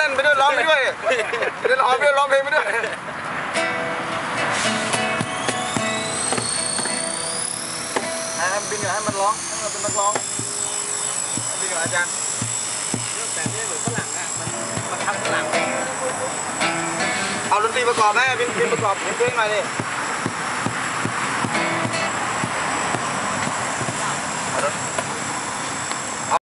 ล่นไปด้วยร้องไปด้วยเดี๋ยวร้องไปด้วยร้องเพลงไปด้วยให้มันบินอยู่ให้มันร้องให้มันเป็นนักร้องบินกับอาจารย์แต่นี่เหมือนฝรั่งอะมันมันทำฝรั่งเอาดนตรีประกอบไหมบินบินประกอบเพลงหน่อยดิ